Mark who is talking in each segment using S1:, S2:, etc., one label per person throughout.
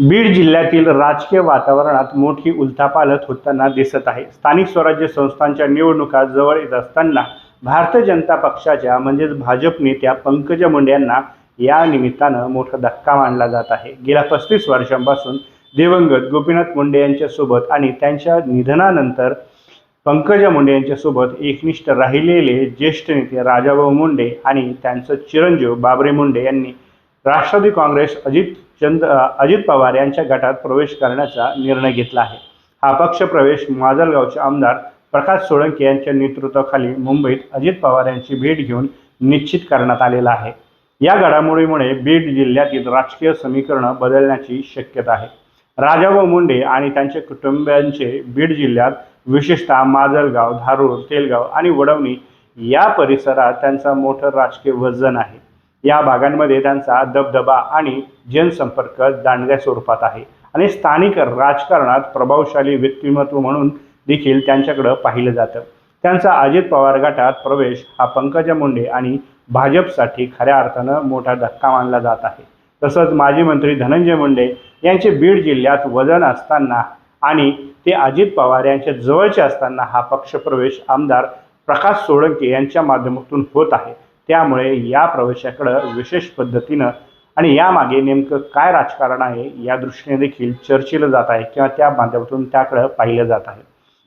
S1: बीड जिल्ह्यातील राजकीय वातावरणात मोठी उलथापालथ होताना दिसत आहे. स्थानिक स्वराज्य संस्थांच्या निवडणुका जवळ येत असताना भारतीय जनता पक्षाच्या म्हणजेच भाजप नेत्या पंकजा मुंडे यांना या निमित्तानं मोठा धक्का मानला जात आहे. गेल्या पस्तीस वर्षांपासून दिवंगत गोपीनाथ मुंडे यांच्यासोबत आणि त्यांच्या निधनानंतर पंकजा मुंडे यांच्यासोबत एकनिष्ठ राहिलेले ज्येष्ठ नेते राजाभाऊ मुंडे आणि त्यांचं चिरंजीव बाबरे मुंडे यांनी राष्ट्रवादी काँग्रेस अजित चंद अजित पवार यांच्या गटात प्रवेश करण्याचा निर्णय घेतला आहे. हा पक्ष प्रवेश माजलगावचे आमदार प्रकाश सोळंके यांच्या नेतृत्वाखाली मुंबईत अजित पवार यांची भेट घेऊन निश्चित करण्यात आलेला आहे. या घडामोडीमुळे बीड जिल्ह्यातील राजकीय समीकरणं बदलण्याची शक्यता आहे. राजाभाऊ मुंडे आणि त्यांच्या कुटुंबियांचे बीड जिल्ह्यात विशेषतः माजलगाव धारूर तेलगाव आणि वडवणी या परिसरात त्यांचा मोठं राजकीय वजन आहे. या भागांमध्ये त्यांचा दबदबा आणि जनसंपर्क दांडग्या स्वरूपात आहे. आणि स्थानिक राजकारणात प्रभावशाली व्यक्तिमत्व म्हणून देखील त्यांच्याकडं पाहिलं जातं. त्यांचा अजित पवार गटात प्रवेश हा पंकजा मुंडे आणि भाजपसाठी खऱ्या अर्थानं मोठा धक्का मानला जात आहे. तसंच माजी मंत्री धनंजय मुंडे यांचे बीड जिल्ह्यात वजन असताना आणि ते अजित पवार यांच्या जवळचे असताना हा पक्षप्रवेश आमदार प्रकाश सोळंके यांच्या माध्यमातून होत आहे. त्यामुळे या प्रवेशाकडं विशेष पद्धतीनं आणि यामागे नेमकं काय राजकारण आहे या दृष्टीने देखील चर्चिलं जात आहे किंवा त्या माध्यमातून त्याकडं पाहिलं जात आहे.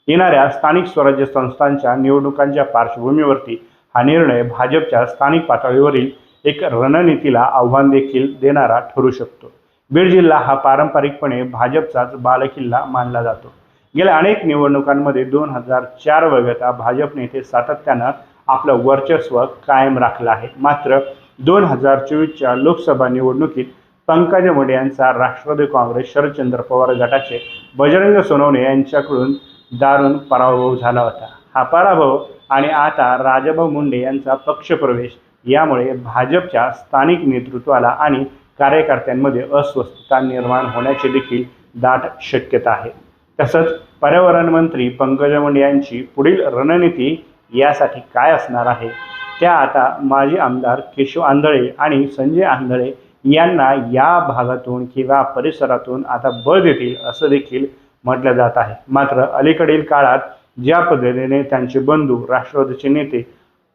S1: येणाऱ्या स्थानिक स्वराज्य संस्थांच्या निवडणुकांच्या पार्श्वभूमीवरती हा निर्णय भाजपच्या स्थानिक पातळीवरील एक रणनीतीला आव्हान देखील देणारा ठरू शकतो. बीड जिल्हा हा पारंपरिकपणे भाजपचाच बालकिल्ला मानला जातो. गेल्या अनेक निवडणुकांमध्ये दोन हजार चार वगळता भाजप नेते सातत्यानं आपलं वर्चस्व कायम राखलं आहे. मात्र दोन हजार चोवीसच्या लोकसभा निवडणुकीत पंकजा मुंडे यांचा राष्ट्रवादी काँग्रेस शरदचंद्र पवार गटाचे बजरंग सोनवणे यांच्याकडून दारुण पराभव झाला होता. हा पराभव आणि आता राजाभाऊ मुंडे यांचा पक्षप्रवेश यामुळे भाजपच्या स्थानिक नेतृत्वाला आणि कार्यकर्त्यांमध्ये अस्वस्थता निर्माण होण्याची देखील दाट शक्यता आहे. तसंच पर्यावरण मंत्री पंकजा मुंडे यांची पुढील रणनीती यासाठी काय असणार आहे? त्या आता माजी आमदार केशव आंधळे आणि संजय आंधळे यांना या भागातून किंवा परिसरातून आता बळ देतील असं देखील म्हटलं जात आहे. मात्र अलीकडील काळात ज्या पद्धतीने त्यांचे बंधू राष्ट्रवादीचे नेते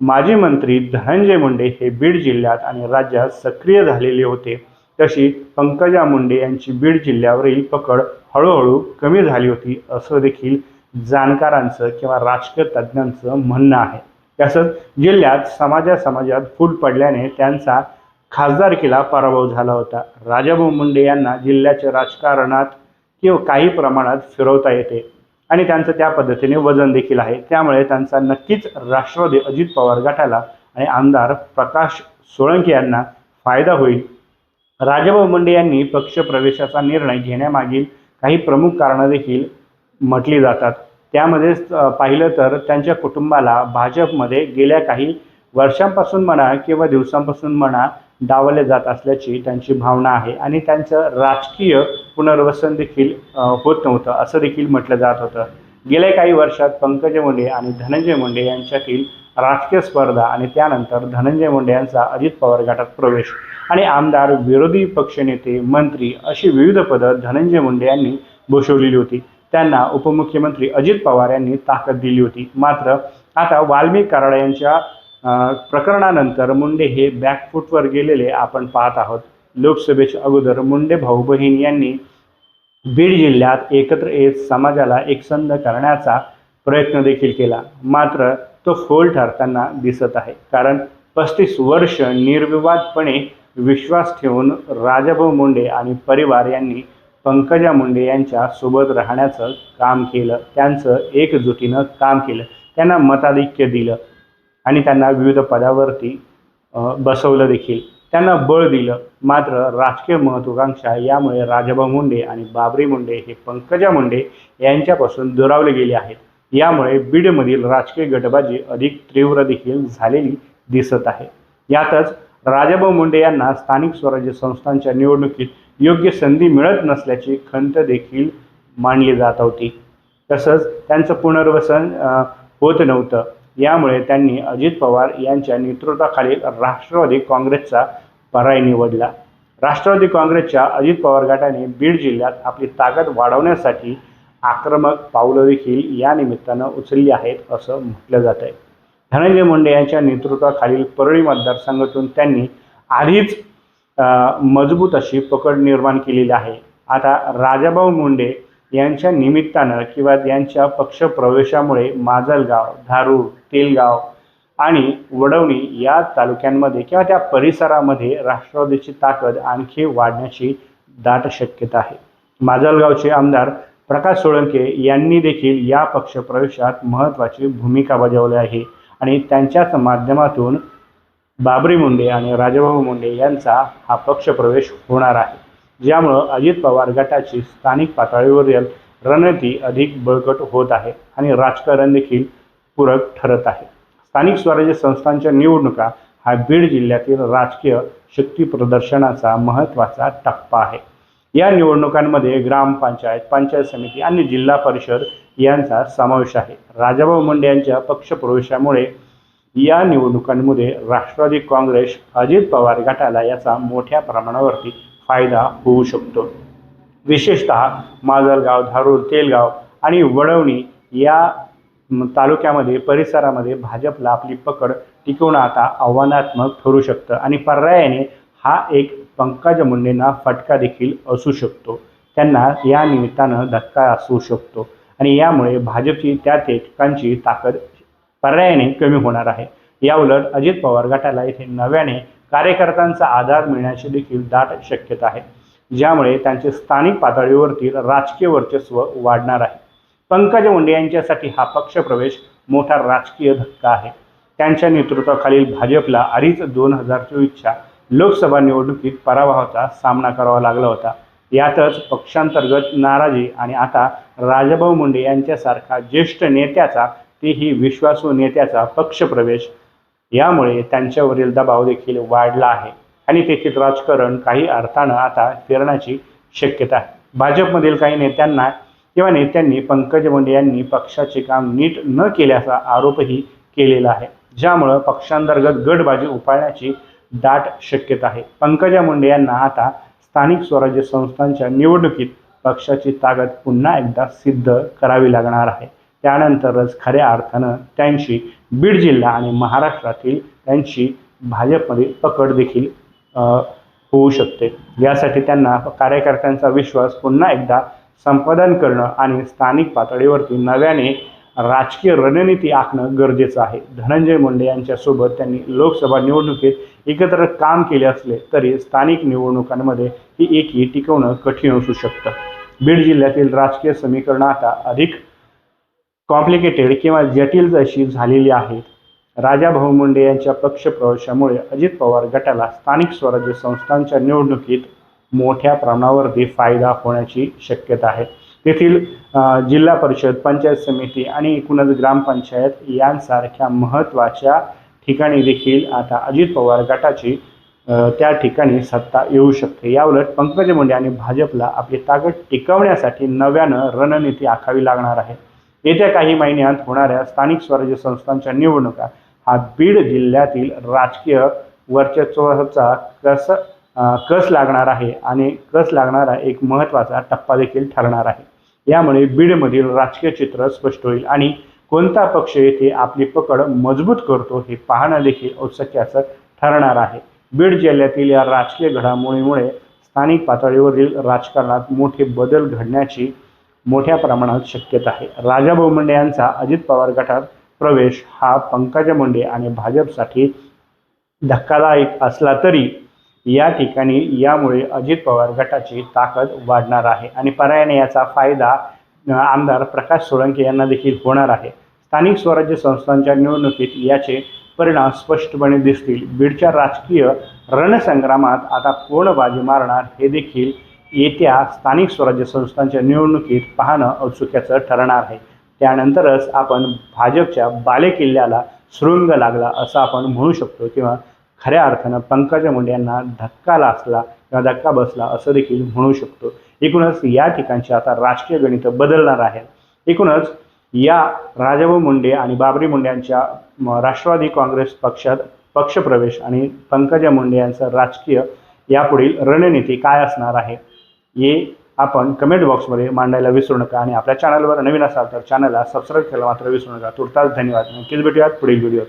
S1: माजी मंत्री धनंजय मुंडे हे बीड जिल्ह्यात आणि राज्यात सक्रिय झालेले होते तशी पंकजा मुंडे यांची बीड जिल्ह्यावरील पकड हळूहळू कमी झाली होती असं देखील जाणकारांचं किंवा राजकीय तज्ज्ञांचं म्हणणं आहे. तसंच जिल्ह्यात समाजा समाजात फूट पडल्याने त्यांचा खासदारकीला पराभव झाला होता. राजाभाऊ मुंडे यांना जिल्ह्याच्या राजकारणात किंवा काही प्रमाणात फिरवता येते आणि त्यांचं त्या पद्धतीने वजन देखील आहे. त्यामुळे त्यांचा नक्कीच राष्ट्रवादी अजित पवार गटाला आणि आमदार प्रकाश सोळंके यांना फायदा होईल. राजाभाऊ मुंडे यांनी पक्षप्रवेशाचा निर्णय घेण्यामागील काही प्रमुख कारणं देखील म्हटली जातात. त्यामध्येच पाहिलं तर त्यांच्या कुटुंबाला भाजपमध्ये गेल्या काही वर्षांपासून म्हणा किंवा दिवसांपासून म्हणा डावले जात असल्याची त्यांची भावना आहे आणि त्यांचं राजकीय पुनर्वसन देखील होत नव्हतं असं देखील म्हटलं जात होतं. गेल्या काही वर्षात पंकज मुंडे आणि धनंजय मुंडे यांच्यातील राजकीय स्पर्धा आणि त्यानंतर धनंजय मुंडे यांचा अजित पवार गटात प्रवेश आणि आमदार विरोधी पक्षनेते मंत्री अशी विविध पदं धनंजय मुंडे यांनी भूषवलेली होती. त्यांना उपमुख्यमंत्री अजित पवार यांनी ताकद दिली होती. मात्र आता वाल्मिक कराड यांच्या प्रकरणानंतर मुंडे हे बॅकफूटवर गेलेले आपण पाहत आहोत. लोकसभेच्या अगोदर मुंडे भाऊ बहीण यांनी बीड जिल्ह्यात एकत्र येत समाजाला एकसंध करण्याचा प्रयत्न देखील केला. मात्र तो फोल ठरताना दिसत आहे. कारण पस्तीस वर्ष निर्विवादपणे विश्वास ठेवून राजाभाऊ मुंडे आणि परिवार यांनी पंकजा मुंडे यांच्या सोबत राहण्याचं काम केलं. त्यांचं एकजुटीनं काम केलं. त्यांना मताधिक्य दिलं. आणि त्यांना विविध पदावरती बसवलं देखील. त्यांना बळ दिलं. मात्र राजकीय महत्त्वाकांक्षा यामुळे राजाभाऊ मुंडे आणि बाबरी मुंडे हे पंकजा मुंडे यांच्यापासून दुरावले गेले आहेत. यामुळे बीडमधील राजकीय गटबाजी अधिक तीव्र देखील झालेली दिसत आहे. यातच राजाभाऊ मुंडे यांना स्थानिक स्वराज्य संस्थांच्या निवडणुकीत योग्य संधी मिळत नसल्याची खंत देखील मांडली जात होती. तसंच त्यांचं पुनर्वसन होत नव्हतं. यामुळे त्यांनी अजित पवार यांच्या नेतृत्वाखालील राष्ट्रवादी काँग्रेसचा पर्याय निवडला. राष्ट्रवादी काँग्रेसच्या अजित पवार गटाने बीड जिल्ह्यात आपली ताकद वाढवण्यासाठी आक्रमक पावलं देखील या निमित्तानं उचलली आहेत असं म्हटलं जात आहे धनंजय मुंडे यांच्या नेतृत्वाखालील परळी मतदारसंघातून त्यांनी आधीच मजबूत अशी पकड निर्माण केलेली आहे. आता राजाभाऊ मुंडे यांच्या निमित्तानं किंवा यांच्या पक्षप्रवेशामुळे माजलगाव धारूर तेलगाव आणि वडवणी या तालुक्यांमध्ये किंवा त्या परिसरामध्ये राष्ट्रवादीची ताकद आणखी वाढण्याची दाट शक्यता आहे. माजलगावचे आमदार प्रकाश सोळंके यांनी देखील या पक्षप्रवेशात महत्त्वाची भूमिका बजावली आहे आणि त्यांच्याच माध्यमातून बाबरी मुंडे आणि राजाभाऊ मुंडे यांचा हा पक्षप्रवेश होणार आहे. ज्यामुळं अजित पवार गटाची स्थानिक पातळीवरील रणनीती अधिक बळकट होत आहे आणि राजकारण देखील पूरक ठरत आहे. स्थानिक स्वराज्य संस्थांच्या निवडणुका हा बीड जिल्ह्यातील राजकीय शक्ती प्रदर्शनाचा महत्त्वाचा टप्पा आहे. या निवडणुकांमध्ये ग्रामपंचायत पंचायत समिती आणि जिल्हा परिषद यांचा समावेश आहे. राजाभाऊ मुंडे यांच्या पक्षप्रवेशामुळे या निवडणुकांमध्ये राष्ट्रवादी काँग्रेस अजित पवार गटाला याचा मोठ्या प्रमाणावरती फायदा होऊ शकतो. विशेषतः माजलगाव धारूर तेलगाव आणि वडवणी या तालुक्यामध्ये परिसरामध्ये भाजपला आपली पकड टिकवणं आता आव्हानात्मक ठरू शकतं आणि पर्यायाने हा एक पंकज मुंडेंना फटका देखील असू शकतो. त्यांना या निमित्तानं धक्का असू शकतो आणि यामुळे भाजपची त्या ठिकाणची ताकद पर्यायाने कमी होणार आहे. याउलट अजित पवार गटाला येथे नव्याने कार्यकर्त्यांचा आधार मिळण्याची देखील दाट शक्यता आहे. ज्यामुळे त्यांचे स्थानिक पातळीवरतील राजकीय वर्चस्व वाढणार आहे. पंकज मुंडे यांच्यासाठी हा पक्षप्रवेश मोठा राजकीय धक्का आहे. त्यांच्या नेतृत्वाखालील भाजपला आधीच दोन हजार चोवीसच्या लोकसभा निवडणुकीत पराभवाचा सामना करावा लागला होता. यातच पक्षांतर्गत नाराजी आणि आता राजाभाऊ मुंडे यांच्यासारखा ज्येष्ठ नेत्याचा तेही विश्वासू नेत्याचा पक्षप्रवेश. यामुळे त्यांच्यावरील दबाव देखील वाढला आहे. आणि तेथील राजकारण काही अर्थानं आता फिरण्याची शक्यता आहे. भाजपमधील काही नेत्यांना किंवा नेत्यांनी पंकज मुंडे यांनी पक्षाचे काम नीट न केल्याचा आरोपही केलेला आहे. ज्यामुळं पक्षांतर्गत गटबाजी उपाळण्याची दाट शक्यता आहे. पंकजा मुंडे यांना आता स्थानिक स्वराज्य संस्थांच्या निवडणुकीत पक्षाची ताकद पुन्हा एकदा सिद्ध करावी लागणार आहे. त्यानंतरच खऱ्या अर्थानं त्यांची बीड जिल्हा आणि महाराष्ट्रातील त्यांची भाजपमध्ये पकड देखील होऊ शकते. यासाठी त्यांना कार्यकर्त्यांचा विश्वास पुन्हा एकदा संपादन करणं आणि स्थानिक पातळीवरती नव्याने राजकीय रणनीती आखणं गरजेचं आहे. धनंजय मुंडे यांच्यासोबत त्यांनी लोकसभा निवडणुकीत एकत्र काम केले असले तरी स्थानिक निवडणुकांमध्ये ही एकी टिकवणं कठीण असू शकतं. बीड जिल्ह्यातील राजकीय समीकरणं आता अधिक कॉम्प्लिकेटेड किंवा जटिल अशी झालेली आहेत राजाभाऊ मुंडे यांच्या पक्षप्रवेशामुळे अजित पवार गटाला स्थानिक स्वराज्य संस्थांच्या निवडणुकीत मोठ्या प्रमाणावरती फायदा होण्याची शक्यता आहे. तेथील जिल्हा परिषद पंचायत समिती आणि एकूणच ग्रामपंचायत यांसारख्या महत्त्वाच्या ठिकाणी देखील आता अजित पवार गटाची त्या ठिकाणी सत्ता येऊ शकते. याउलट पंकज मुंडे आणि भाजपला आपली ताकद टिकवण्यासाठी नव्यानं रणनीती आखावी लागणार आहे. येत्या काही महिन्यात होणाऱ्या स्थानिक स्वराज्य संस्थांच्या निवडणुका हा बीड जिल्ह्यातील राजकीय वर्चस्वाचा कस कस लागणार आहे आणि कस लागणारा एक महत्त्वाचा टप्पा देखील ठरणार आहे. यामुळे बीडमधील राजकीय चित्र स्पष्ट होईल आणि कोणता पक्ष येथे आपली पकड मजबूत करतो हे पाहणं देखील औत्सुक्याचं ठरणार आहे. बीड जिल्ह्यातील या राजकीय घडामोडीमुळे स्थानिक पातळीवरील राजकारणात मोठे बदल घडण्याची मोठ्या प्रमाणात शक्यता आहे. राजाभाऊ मुंडे यांचा अजित पवार गटात प्रवेश हा पंकजा मुंडे आणि भाजपसाठी धक्कादायक असला तरी या ठिकाणी यामुळे अजित पवार गटाची ताकद वाढणार आहे आणि पर्यायाने याचा फायदा आमदार प्रकाश सोळंके यांना देखील होणार आहे. स्थानिक स्वराज्य संस्थांच्या निवडणुकीत याचे परिणाम स्पष्टपणे दिसतील. बीडच्या राजकीय रणसंग्रामात आता कोण बाजी मारणार हे देखील येत्या स्थानिक स्वराज्य संस्थांच्या निवडणुकीत पाहणं औत्सुक्याचं ठरणार आहे. त्यानंतरच आपण भाजपच्या बालेकिल्ल्याला सुरुंग लागला असं आपण म्हणू शकतो किंवा खऱ्या अर्थानं पंकजा मुंडे यांना धक्का लासला किंवा धक्का बसला असं देखील म्हणू शकतो. एकूणच या ठिकाणची आता राजकीय गणित बदलणार आहेत एकूणच या राजाभाऊ मुंडे आणि बाबरी मुंडे यांच्या राष्ट्रवादी काँग्रेस पक्षात पक्षप्रवेश आणि पंकजा मुंडे यांचं राजकीय यापुढील रणनीती काय असणार आहे? हे आपण कमेंट बॉक्समध्ये मांडायला विसरू नका आणि आपल्या चॅनलवर नवीन असाल तर चॅनलला सबस्क्राईब करायला मात्र विसरू नका. तुर्तास धन्यवाद. नक्कीच भेटूयात पुढील व्हिडिओत